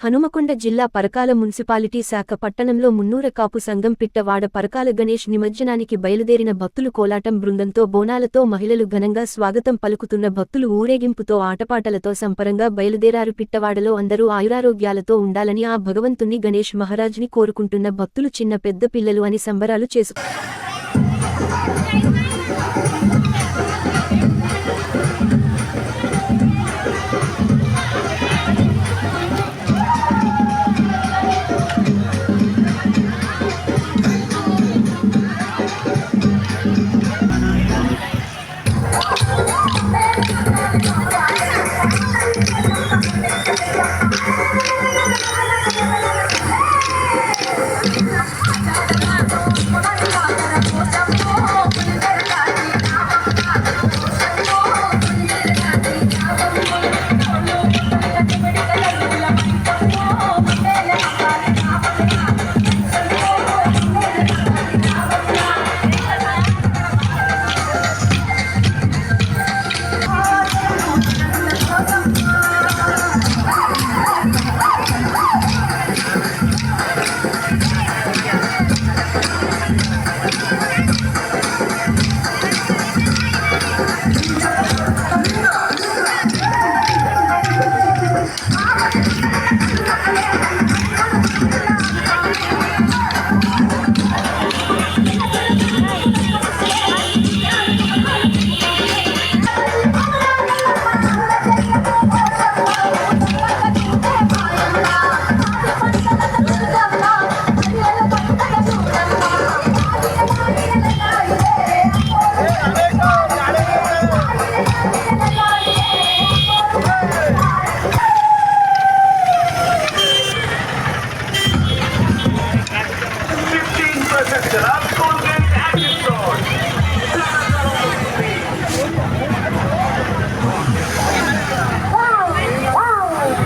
హనుమకొండ జిల్లా పరకాల మున్సిపాలిటీ శాఖ పట్టణంలో మున్నూర కాపు సంఘం పిట్టవాడ పరకాల గణేష్ నిమజ్జనానికి బయలుదేరిన భక్తులు కోలాటం బృందంతో బోనాలతో మహిళలు ఘనంగా స్వాగతం పలుకుతున్న భక్తులు ఊరేగింపుతో ఆటపాటలతో సంపరంగా బయలుదేరారు పిట్టవాడలో అందరూ ఆయురారోగ్యాలతో ఉండాలని ఆ భగవంతుని గణేష్ మహారాజ్ని కోరుకుంటున్న భక్తులు చిన్న పెద్ద పిల్లలు అని సంబరాలు చేసు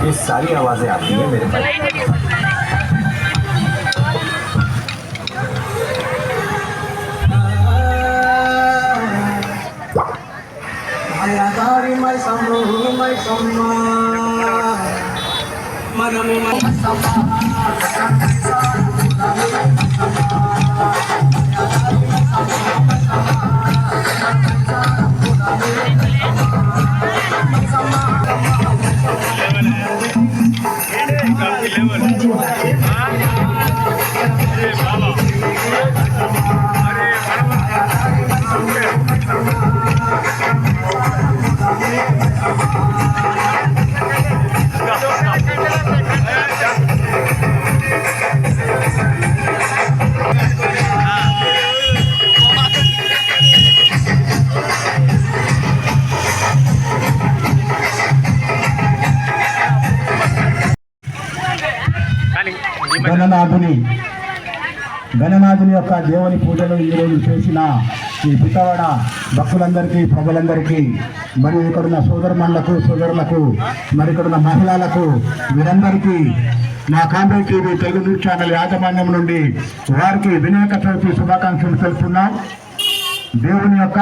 ये सारी आवाजें आती हैं मेरे पास Ayatari may samro, may sama. Marami may sama. Thank you. గణనాథుని గణనాథుని యొక్క దేవుని పూజలు ఈరోజు చేసిన ఈ పితవాడ భక్తులందరికీ ప్రజలందరికీ మరియు ఇక్కడున్న సోదరుమణులకు సోదరులకు మరి ఇక్కడున్న మహిళలకు వీరందరికీ నా కాంబే టీవీ తెలుగు న్యూస్ ఛానల్ యాజమాన్యం నుండి వారికి వినాయక చవితి శుభాకాంక్షలు తెలుపుతున్నాం. దేవుని యొక్క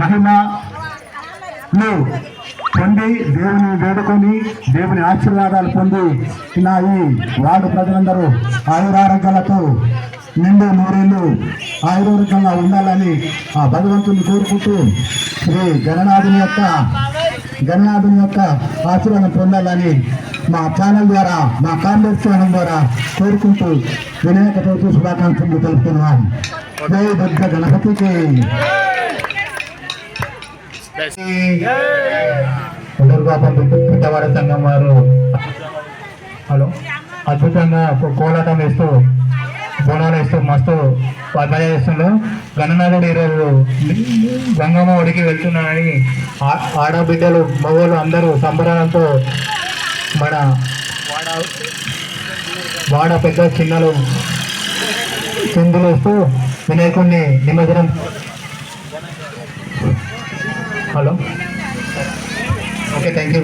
మహిమను పొంది దేవుని వేడుకొని దేవుని ఆశీర్వాదాలు పొంది నా ఈ వార్డు ప్రజలందరూ ఆయురారోగ్యాలతో నిండు నూరేళ్ళు ఆయురారోగ్యంగా ఉండాలని ఆ భగవంతుని కోరుకుంటూ శ్రీ గణనాథుని యొక్క గణనాథుని యొక్క ఆశీర్వాదం పొందాలని మా ఛానల్ ద్వారా మా కాంగ్రెస్ ఛానల్ ద్వారా కోరుకుంటూ వినాయక చవితి శుభాకాంక్షలు తెలుపుతున్నాం. జై దుర్గ గణపతికి. పిట్టవాడ సంఘం వారు. హలో? అద్భుతంగా కోలాటం వేస్తూ బోనాలు వేస్తూ మస్తు పద్మజ చేస్తుండ్రు. గణనాథుడు ఈరోజు గంగమ్మ ఒడికి వెళ్తున్నానని ఆ- ఆడబిడ్డలు మగవాళ్ళు అందరూ సంబరాలతో మన వాడ వాడ పెద్ద చిన్నలు చిందులు వేస్తూ వినాయకుడిని నిమజ్జనం హలో. Okay thank you